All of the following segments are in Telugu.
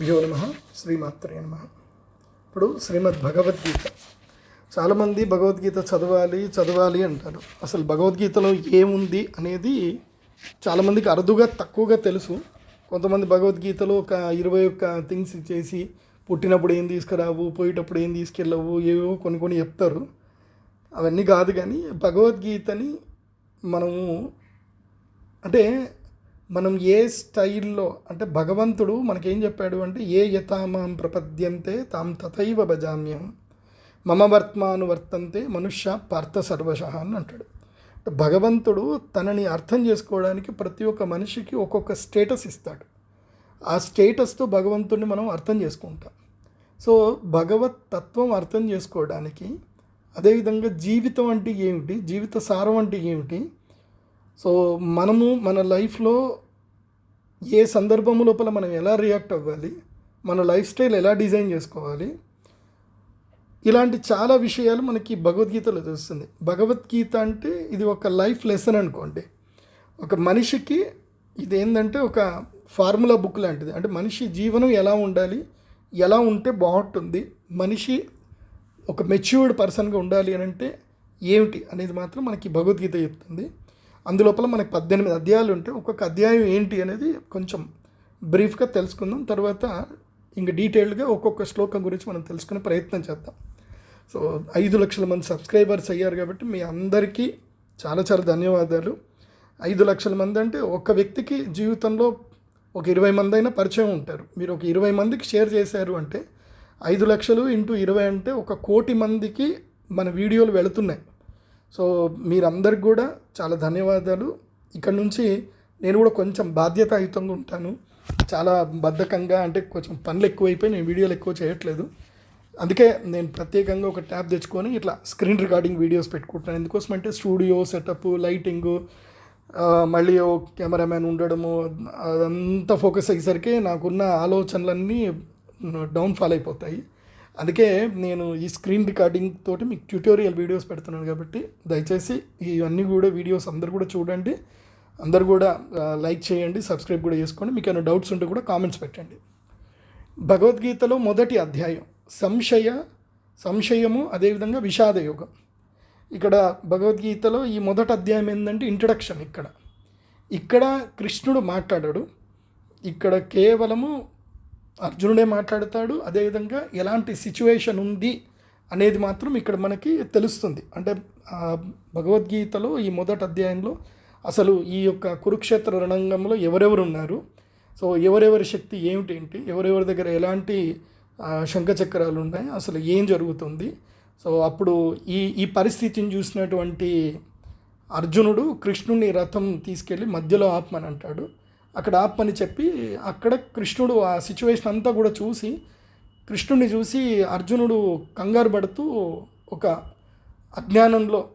భ్యో నమ శ్రీమాత్రే నమ. ఇప్పుడు శ్రీమద్ భగవద్గీత చాలామంది భగవద్గీత చదవాలి చదవాలి అంటారు. అసలు భగవద్గీతలో ఏముంది అనేది చాలామందికి అరుదుగా తక్కువగా తెలుసు. కొంతమంది భగవద్గీతలో ఒక ఇరవై ఒక్క థింగ్స్ చేసి పుట్టినప్పుడు ఏం తీసుకురావు పోయేటప్పుడు ఏం తీసుకెళ్ళవు ఏవో కొన్ని కొన్ని చెప్తారు. అవన్నీ కాదు కానీ భగవద్గీతని మనము అంటే మనం ఏ స్టైల్లో అంటే భగవంతుడు మనకేం చెప్పాడు అంటే ఏ యథామాం ప్రపద్యంతే తాం తథైవ భజామ్యం మమ వర్త్మాను వర్తంతే మనుష్య పార్థ సర్వశ అని అంటాడు. భగవంతుడు తనని అర్థం చేసుకోవడానికి ప్రతి ఒక్క మనిషికి ఒక్కొక్క స్టేటస్ ఇస్తాడు. ఆ స్టేటస్తో భగవంతుడిని మనం అర్థం చేసుకుంటాం. సో భగవత్ తత్వం అర్థం చేసుకోవడానికి అదేవిధంగా జీవితం అంటే ఏమిటి జీవిత సారం అంటే ఏమిటి సో మనము మన లైఫ్లో ఏ సందర్భం లోపల మనం ఎలా రియాక్ట్ అవ్వాలి? మన లైఫ్ స్టైల్ ఎలా డిజైన్ చేసుకోవాలి? ఇలాంటి చాలా విషయాలు మనకి భగవద్గీతలో తెలుస్తుంది. భగవద్గీత అంటే ఇది ఒక లైఫ్ లెసన్ అనుకోండి. ఒక మనిషికి ఇది ఏంటంటే ఒక ఫార్ములా బుక్ లాంటిది. అంటే మనిషి జీవనం ఎలా ఉండాలి? ఎలా ఉంటే బాగుంటుంది? మనిషి ఒక మెచ్యూర్డ్ పర్సన్గా ఉండాలి అని అంటే ఏమిటి అనేది మాత్రం మనకి భగవద్గీత చెప్తుంది. అందులోపల మనకి పద్దెనిమిది అధ్యాయాలు ఉంటాయి ఒక్కొక్క అధ్యాయం ఏంటి అనేది కొంచెం బ్రీఫ్గా తెలుసుకుందాం. తర్వాత ఇంకా డీటెయిల్డ్గా ఒక్కొక్క శ్లోకం గురించి మనం తెలుసుకునే ప్రయత్నం చేద్దాం. సో ఐదు లక్షల మంది సబ్స్క్రైబర్స్ అయ్యారు కాబట్టి మీ అందరికీ చాలా చాలా ధన్యవాదాలు. ఐదు లక్షల మంది అంటే ఒక వ్యక్తికి జీవితంలో ఒక ఇరవై మంది అయినా పరిచయం ఉంటారు. మీరు ఒక ఇరవై మందికి షేర్ చేశారు అంటే ఐదు లక్షలు ఇంటూ ఇరవై అంటే ఒక కోటి మందికి మన వీడియోలు వెళుతున్నాయి. సో మీరందరికి కూడా చాలా ధన్యవాదాలు. ఇక్కడ నుంచి నేను కూడా కొంచెం బాధ్యతాయుతంగా ఉంటాను. చాలా బద్ధకంగా అంటే కొంచెం పనులు ఎక్కువైపోయి నేను వీడియోలు ఎక్కువ చేయట్లేదు. అందుకే నేను ప్రత్యేకంగా ఒక ట్యాబ్ తెచ్చుకొని ఇట్లా స్క్రీన్ రికార్డింగ్ వీడియోస్ పెట్టుకుంటున్నాను. ఎందుకోసం అంటే స్టూడియో సెటప్ లైటింగు మళ్ళీ ఓ కెమెరామ్యాన్ ఉండడము అదంతా ఫోకస్ అయ్యేసరికి నాకున్న ఆలోచనలన్నీ డౌన్ఫాల్ అయిపోతాయి. అందుకే నేను ఈ స్క్రీన్ రికార్డింగ్ తోటి మీకు ట్యూటోరియల్ వీడియోస్ పెడుతున్నాను కాబట్టి దయచేసి ఇవన్నీ కూడా వీడియోస్ అందరు కూడా చూడండి. అందరు కూడా లైక్ చేయండి సబ్స్క్రైబ్ కూడా చేసుకోండి. మీకు ఏమైనా డౌట్స్ ఉంటే కూడా కామెంట్స్ పెట్టండి. భగవద్గీతలో మొదటి అధ్యాయం సంశయ సంశయము అదేవిధంగా విషాద యోగం ఇక్కడ భగవద్గీతలో ఈ మొదటి అధ్యాయం ఏంటంటే ఇంట్రడక్షన్ ఇక్కడ. ఇక్కడ కృష్ణుడు మాట్లాడాడు. ఇక్కడ కేవలము అర్జునుడే మాట్లాడతాడు అదేవిధంగా ఎలాంటి సిచ్యువేషన్ ఉంది అనేది మాత్రం ఇక్కడ మనకి తెలుస్తుంది. అంటే భగవద్గీతలో ఈ మొదటి అధ్యాయంలో అసలు ఈ యొక్క కురుక్షేత్ర రణంగంలో ఎవరెవరు ఉన్నారు సో ఎవరెవరి శక్తి ఏమిటేంటి? ఎవరెవరి దగ్గర ఎలాంటి శంఖచక్రాలు ఉన్నాయి అసలు ఏం జరుగుతుంది? సో అప్పుడు ఈ ఈ పరిస్థితిని చూసినటువంటి అర్జునుడు కృష్ణుని రథం తీసుకెళ్ళి మధ్యలో ఆపమని అంటాడు. అక్కడ ఆపని చెప్పి అక్కడ కృష్ణుడు ఆ సిచ్యువేషన్ అంతా కూడా చూసి కృష్ణుడిని చూసి అర్జునుడు కంగారు పడుతూ ఒక అజ్ఞానంలో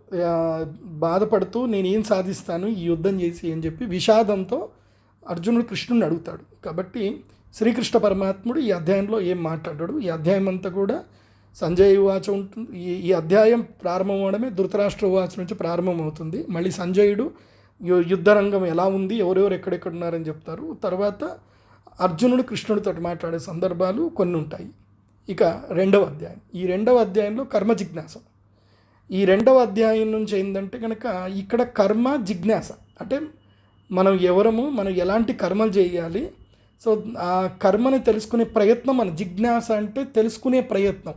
బాధపడుతూ నేను ఏం సాధిస్తాను ఈ యుద్ధం చేసి అని చెప్పి విషాదంతో అర్జునుడు కృష్ణుడిని అడుగుతాడు. కాబట్టి శ్రీకృష్ణ పరమాత్ముడు ఈ అధ్యాయంలో ఏం మాట్లాడాడు? ఈ అధ్యాయం అంతా కూడా సంజయ్ వాచ ఉంటుంది ఈ ఈ అధ్యాయం ప్రారంభం అవడమే ధృతరాష్ట్ర వాచ నుంచి ప్రారంభమవుతుంది. మళ్ళీ సంజయుడు యుద్ధరంగం ఎలా ఉంది ఎవరెవరు ఎక్కడెక్కడ ఉన్నారని చెప్తారు. తర్వాత అర్జునుడు కృష్ణుడితో మాట్లాడే సందర్భాలు కొన్ని ఉంటాయి. ఇక రెండవ అధ్యాయం. ఈ రెండవ అధ్యాయంలో కర్మ జిజ్ఞాస. ఈ రెండవ అధ్యాయం నుంచి ఏంటంటే కనుక ఇక్కడ కర్మ జిజ్ఞాస. అంటే మనం ఎవరము మనం ఎలాంటి కర్మలు చేయాలి. సో ఆ కర్మని తెలుసుకునే ప్రయత్నం మన జిజ్ఞాస అంటే తెలుసుకునే ప్రయత్నం.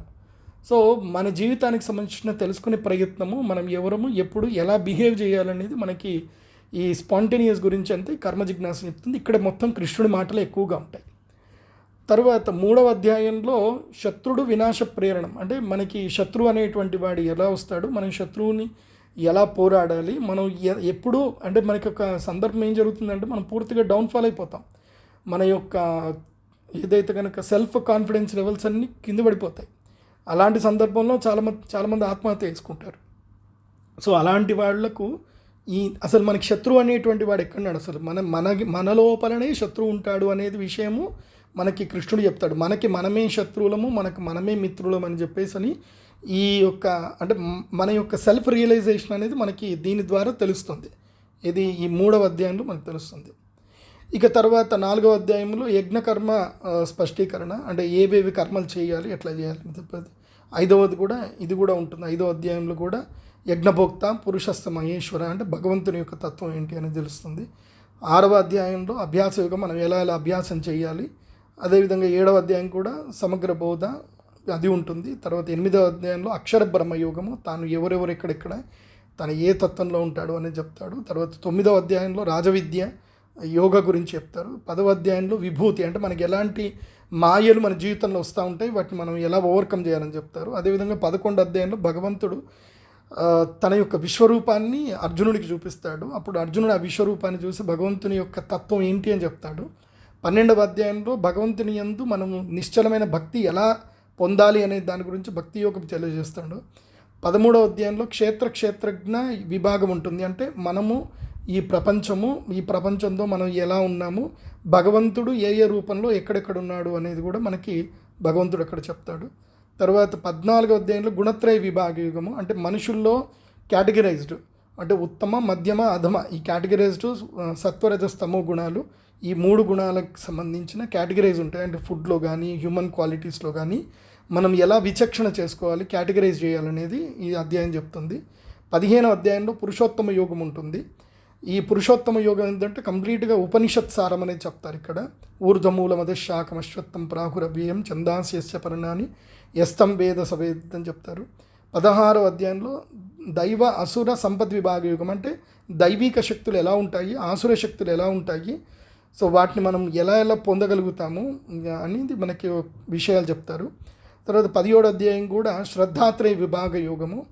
సో మన జీవితానికి సంబంధించిన తెలుసుకునే ప్రయత్నము మనం ఎవరము ఎప్పుడు ఎలా బిహేవ్ చేయాలనేది మనకి ఈ స్పాంటేనియస్ గురించి అంతే కర్మ జిజ్ఞాస చెప్తుంది. ఇక్కడ మొత్తం కృష్ణుడి మాటలు ఎక్కువగా ఉంటాయి. తర్వాత మూడవ అధ్యాయంలో శత్రుడు వినాశ ప్రేరణం. అంటే మనకి శత్రువు అనేటువంటి వాడు ఎలా వస్తాడు? మనం శత్రువుని ఎలా పోరాడాలి? మనం ఎ- ఎప్పుడు అంటే మనకి ఒక సందర్భం ఏం జరుగుతుందంటే మనం పూర్తిగా డౌన్ఫాల్ అయిపోతాం. మన యొక్క ఏదైతే కనుక సెల్ఫ్ కాన్ఫిడెన్స్ లెవెల్స్ అన్నీ కింద పడిపోతాయి. అలాంటి సందర్భంలో చాలామంది చాలామంది ఆత్మహత్య చేసుకుంటారు. సో అలాంటి వాళ్ళకు ఈ అసలు మనకి శత్రువు అనేటువంటి వాడు ఎక్కడున్నాడు అసలు మన మన మన లోపలనే శత్రువు ఉంటాడు అనేది విషయము మనకి కృష్ణుడు చెప్తాడు. మనకి మనమే శత్రువులము మనకు మనమే మిత్రులం అని చెప్పేసి అని ఈ యొక్క అంటే మన యొక్క సెల్ఫ్ రియలైజేషన్ అనేది మనకి దీని ద్వారా తెలుస్తుంది. ఇది ఈ మూడవ అధ్యాయంలో మనకు తెలుస్తుంది. ఇక తర్వాత నాలుగవ అధ్యాయంలో యజ్ఞకర్మ స్పష్టీకరణ అంటే ఏవేవి కర్మలు చేయాలి ఎట్లా చేయాలి అని చెప్పేది. ఐదవది కూడా ఇది కూడా ఉంటుంది. ఐదవ అధ్యాయంలో కూడా యజ్ఞభోక్త పురుషస్థ మహేశ్వర అంటే భగవంతుని యొక్క తత్వం ఏంటి అని తెలుస్తుంది. ఆరవ అధ్యాయంలో అభ్యాస యుగం మనం ఎలా ఎలా అభ్యాసం చేయాలి? అదేవిధంగా ఏడవ అధ్యాయం కూడా సమగ్ర బోధ అది ఉంటుంది. తర్వాత ఎనిమిదవ అధ్యాయంలో అక్షర బ్రహ్మ యోగము తాను ఎవరెవరు ఎక్కడెక్కడ తను ఏ తత్వంలో ఉంటాడు అని చెప్తాడు. తర్వాత తొమ్మిదవ అధ్యాయంలో రాజవిద్య యోగ గురించి చెప్తారు. పదవ అధ్యాయంలో విభూతి అంటే మనకి ఎలాంటి మాయలు మన జీవితంలో వస్తూ ఉంటాయి వాటిని మనం ఎలా ఓవర్కమ్ చేయాలని చెప్తారు. అదేవిధంగా పదకొండు అధ్యాయంలో భగవంతుడు తన యొక్క విశ్వరూపాన్ని అర్జునుడికి చూపిస్తాడు. అప్పుడు అర్జునుడు ఆ విశ్వరూపాన్ని చూసి భగవంతుని యొక్క తత్వం ఏంటి అని చెప్తాడు. పన్నెండవ అధ్యాయంలో భగవంతుని యందు మనము నిశ్చలమైన భక్తి ఎలా పొందాలి అనే దాని గురించి భక్తి యోగం తెలియజేస్తాడు. పదమూడవ అధ్యాయంలో క్షేత్ర క్షేత్రజ్ఞ విభాగం ఉంటుంది. అంటే మనము ఈ ప్రపంచము ఈ ప్రపంచంలో మనం ఎలా ఉన్నాము భగవంతుడు ఏ ఏ రూపంలో ఎక్కడెక్కడ ఉన్నాడు అనేది కూడా మనకి భగవంతుడు అక్కడ చెప్తాడు. తర్వాత పద్నాలుగో అధ్యాయంలో గుణత్రయ విభాగ యుగము అంటే మనుషుల్లో కేటగిరైజ్డ్ అంటే ఉత్తమ మధ్యమ అధమ ఈ కేటగిరైజ్డ్ సత్వరజ స్తమో గుణాలు ఈ మూడు గుణాలకు సంబంధించిన కేటగిరైజ్ ఉంటాయి. అంటే ఫుడ్లో కానీ హ్యూమన్ క్వాలిటీస్లో కానీ మనం ఎలా విచక్షణ చేసుకోవాలి కేటగిరైజ్ చేయాలనేది ఈ అధ్యాయం చెప్తుంది. పదిహేనవ అధ్యాయంలో పురుషోత్తమ యోగం ఉంటుంది. ఈ పురుషోత్తమ యోగం ఏంటంటే కంప్లీట్గా ఉపనిషత్ సారం అనేది చెప్తారు ఇక్కడ. ఊర్ధమూలమద శాఖం అశ్వత్థం ప్రాహురవ్యయం చందాస్యస్య పర్ణాని యస్తం వేద సవేద్ అని చెప్తారు. పదహారవ అధ్యాయంలో దైవ అసుర సంపద్ విభాగ యుగం అంటే దైవిక శక్తులు ఎలా ఉంటాయి ఆసుర శక్తులు ఎలా ఉంటాయి సో వాటిని మనం ఎలా ఎలా పొందగలుగుతాము అనేది మనకి విషయాలు చెప్తారు. తర్వాత పదిహేడు అధ్యాయం కూడా శ్రద్ధాత్రేయ విభాగ యోగము.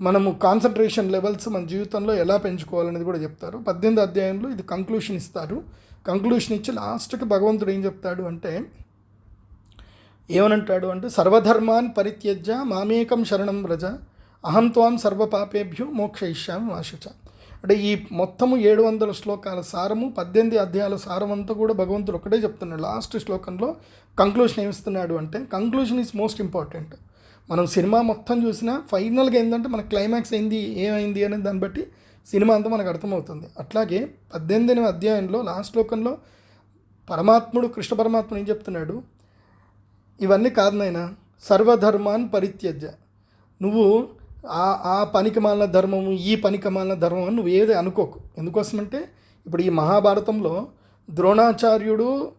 మనము కాన్సన్ట్రేషన్ లెవెల్స్ మన జీవితంలో ఎలా పెంచుకోవాలనేది కూడా చెప్తారు. పద్దెనిమిది అధ్యాయంలో ఇది కంక్లూషన్ ఇస్తారు. కంక్లూషన్ ఇచ్చి లాస్ట్కి భగవంతుడు ఏం చెప్తాడు అంటే ఏమనంటాడు అంటే సర్వధర్మాన్ పరిత్యజ్య మామేకం శరణం వ్రజ అహం త్వాం సర్వపాపేభ్యో మోక్షయిష్యామి వాశుచ. అంటే ఈ మొత్తము ఏడు వందల శ్లోకాల సారము పద్దెనిమిది అధ్యాయాల సారం అంతా కూడా భగవంతుడు ఒకటే చెప్తున్నాడు. లాస్ట్ శ్లోకంలో కంక్లూషన్ ఏమిస్తున్నాడు అంటే కంక్లూషన్ ఈజ్ మోస్ట్ ఇంపార్టెంట్ మనం సినిమా మొత్తం చూసినా ఫైనల్గా ఏంటంటే మన క్లైమాక్స్ అయింది ఏమైంది అనేది దాన్ని బట్టి సినిమా అంతా మనకు అర్థమవుతుంది. అట్లాగే పద్దెనిమిది అధ్యాయంలో లాస్ట్ లోకంలో పరమాత్ముడు కృష్ణ పరమాత్ముడు ఏం చెప్తున్నాడు? ఇవన్నీ కాదు నాయన సర్వధర్మాన్ పరిత్యజ్య. నువ్వు ఆ ఆ పనికి మాలిన ధర్మము ఈ పనికి మాలిన ధర్మం అని నువ్వు ఏది అనుకోకు. ఎందుకోసమంటే ఇప్పుడు ఈ మహాభారతంలో ద్రోణాచార్యుడు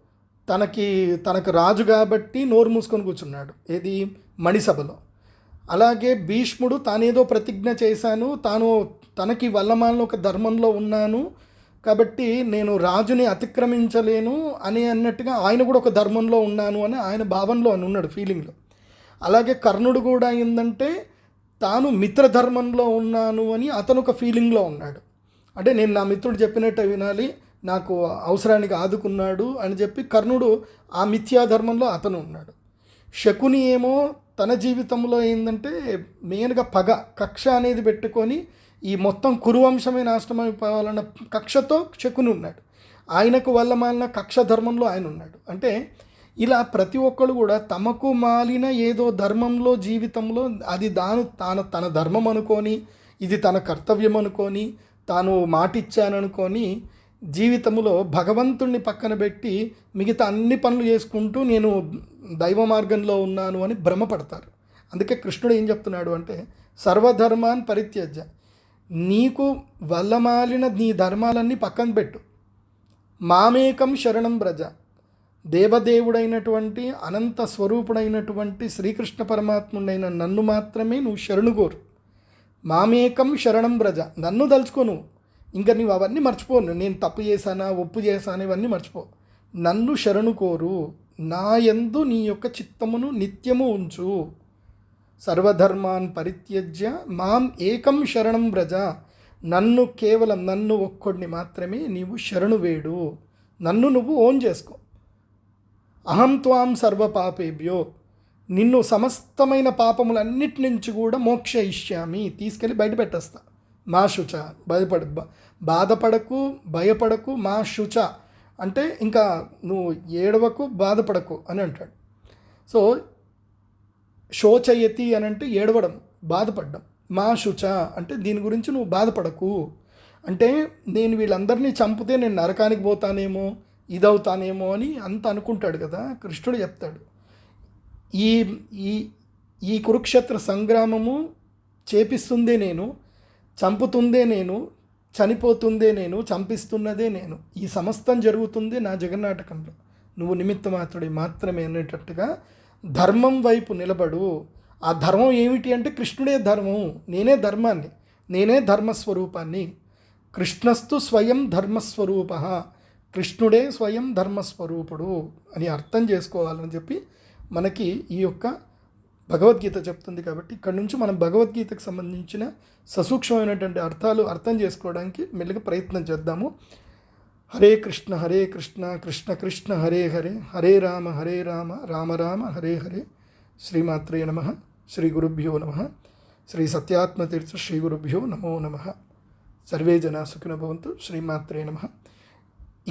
తనకి తనకు రాజు కాబట్టి నోరు మూసుకొని కూర్చున్నాడు. ఏది? మణిసభలో. అలాగే భీష్ముడు తానేదో ప్రతిజ్ఞ చేశాను తాను తనకి వల్లమాలను ఒక ధర్మంలో ఉన్నాను కాబట్టి నేను రాజుని అతిక్రమించలేను అని అన్నట్టుగా ఆయన కూడా ఒక ధర్మంలో ఉన్నాను అని ఆయన భావనలో అని ఉన్నాడు ఫీలింగ్లో. అలాగే కర్ణుడు కూడా ఏంటంటే తాను మిత్రధర్మంలో ఉన్నాను అని అతను ఒక ఫీలింగ్లో ఉన్నాడు. అంటే నేను నా మిత్రుడు చెప్పినట్టు వినాలి నాకు అవసరానికి ఆదుకున్నాడు అని చెప్పి కర్ణుడు ఆ మిథ్యాధర్మంలో అతను ఉన్నాడు. శకుని ఏమో తన జీవితంలో ఏంటంటే మెయిన్గా పగ కక్ష అనేది పెట్టుకొని ఈ మొత్తం కురువంశమే నాశనం అయిపోవాలన్న కక్షతో శకుని ఉన్నాడు. ఆయనకు వల్ల మాలిన కక్ష ధర్మంలో ఆయన ఉన్నాడు. అంటే ఇలా ప్రతి ఒక్కరు కూడా తమకు మాలిన ఏదో ధర్మంలో జీవితంలో అది దాను తాను తన ధర్మం అనుకొని ఇది తన కర్తవ్యం అనుకొని తాను మాటిచ్చాననుకొని జీవితంలో భగవంతుణ్ణి పక్కన పెట్టి మిగతా అన్ని పనులు చేసుకుంటూ నేను దైవ మార్గంలో ఉన్నాను అని భ్రమపడతారు. అందుకే కృష్ణుడు ఏం చెప్తున్నాడు అంటే సర్వధర్మాన్ పరిత్యజ్య. నీకు వల్లమాలిన నీ ధర్మాలన్నీ పక్కన పెట్టు. మామేకం శరణం బ్రజ దేవదేవుడైనటువంటి అనంత స్వరూపుడైనటువంటి శ్రీకృష్ణ పరమాత్ముడైన నన్ను మాత్రమే నువ్వు శరణు కోరు. మామేకం శరణం బ్రజ నన్ను దలుచుకో నువ్వు. ఇంకా నువ్వు అవన్నీ మర్చిపోను నేను తప్పు చేశానా ఒప్పు చేశానా ఇవన్నీ మర్చిపో. నన్ను శరణు కోరు. నా యందు నీ యొక్క చిత్తమును నిత్యము ఉంచు. సర్వధర్మాన్ పరిత్యజ్య మాం ఏకం శరణం వ్రజ. నన్ను కేవలం నన్ను ఒక్కడిని మాత్రమే నీవు శరణు వేడు. నన్ను నువ్వు ఓన్ చేసుకో. అహం త్వాం సర్వ పాపేభ్యో. నిన్ను సమస్తమైన పాపములన్నిటి నుంచి కూడా మోక్ష ఇష్యామి. తీసుకెళ్ళి బయట పెట్టేస్తా. మా శుచ భయపడ బాధపడకు భయపడకు మా శుచ. అంటే ఇంకా నువ్వు ఏడవకు బాధపడకు అని అంటాడు. సో శోచయతి అని అంటే ఏడవడం బాధపడ్డం. మా శుచ అంటే దీని గురించి నువ్వు బాధపడకు. అంటే నేను వీళ్ళందరినీ చంపితే నేను నరకానికి పోతానేమో ఇదవుతానేమో అని అంత అనుకుంటాడు కదా కృష్ణుడు చెప్తాడు. ఈ ఈ ఈ కురుక్షేత్ర సంగ్రామము చేపిస్తుంది నేను చంపుతుందే నేను చనిపోతుందే నేను చంపిస్తున్నదే నేను. ఈ సమస్తం జరుగుతుంది నా జగన్నాటకంలో. నువ్వు నిమిత్త మాత్రుడి మాత్రమే అనేటట్టుగా ధర్మం వైపు నిలబడు. ఆ ధర్మం ఏమిటి అంటే కృష్ణుడే ధర్మం నేనే ధర్మాన్ని నేనే ధర్మస్వరూపాన్ని. కృష్ణస్తు స్వయం ధర్మస్వరూప కృష్ణుడే స్వయం ధర్మస్వరూపుడు అని అర్థం చేసుకోవాలని చెప్పి మనకి ఈ యొక్క భగవద్గీత చెప్తుంది కాబట్టి ఇక్కడ నుంచి మనం భగవద్గీతకు సంబంధించిన ససూక్ష్మమైనటువంటి అర్థాలు అర్థం చేసుకోవడానికి మెల్లిగా ప్రయత్నం చేద్దాము. హరే కృష్ణ హరే కృష్ణ కృష్ణ కృష్ణ హరే హరే హరే రామ హరే రామ రామ రామ హరే హరే. శ్రీమాత్రే నమ శ్రీ గురుభ్యో నమ శ్రీ సత్యాత్మతీర్థ శ్రీ గురుభ్యో నమో నమ. సర్వే జనా సుఖిన భవంతు శ్రీమాత్రే నమ.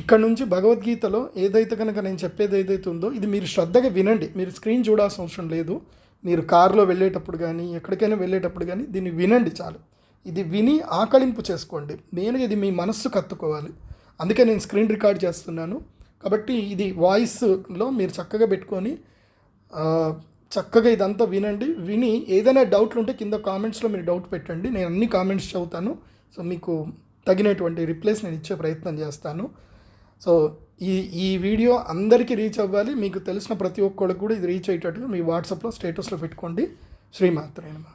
ఇక్కడ నుంచి భగవద్గీతలో ఏదైతే కనుక నేను చెప్పేది ఏదైతే ఉందో ఇది మీరు శ్రద్ధగా వినండి. మీరు స్క్రీన్ చూడాల్సిన అవసరం లేదు. మీరు కారులో వెళ్ళేటప్పుడు కానీ ఎక్కడికైనా వెళ్ళేటప్పుడు కానీ దీన్ని వినండి చాలు. ఇది విని ఆకలింపు చేసుకోండి. మెయిన్గా ఇది మీ మనస్సు కత్తుకోవాలి. అందుకే నేను స్క్రీన్ రికార్డ్ చేస్తున్నాను. కాబట్టి ఇది వాయిస్లో మీరు చక్కగా పెట్టుకొని చక్కగా ఇదంతా వినండి. విని ఏదైనా డౌట్లు ఉంటే కింద కామెంట్స్లో మీరు డౌట్ పెట్టండి. నేను అన్ని కామెంట్స్ చదువుతాను. సో మీకు తగినటువంటి రిప్లైస్ నేను ఇచ్చే ప్రయత్నం చేస్తాను. సో ఈ ఈ వీడియో అందరికీ రీచ్ అవ్వాలి. మీకు తెలిసిన ప్రతి ఒక్కళ్ళకి కూడా ఇది రీచ్ అయ్యేటట్టుగా మీ వాట్సాప్లో స్టేటస్లో పెట్టుకోండి. శ్రీమాత్రేనమా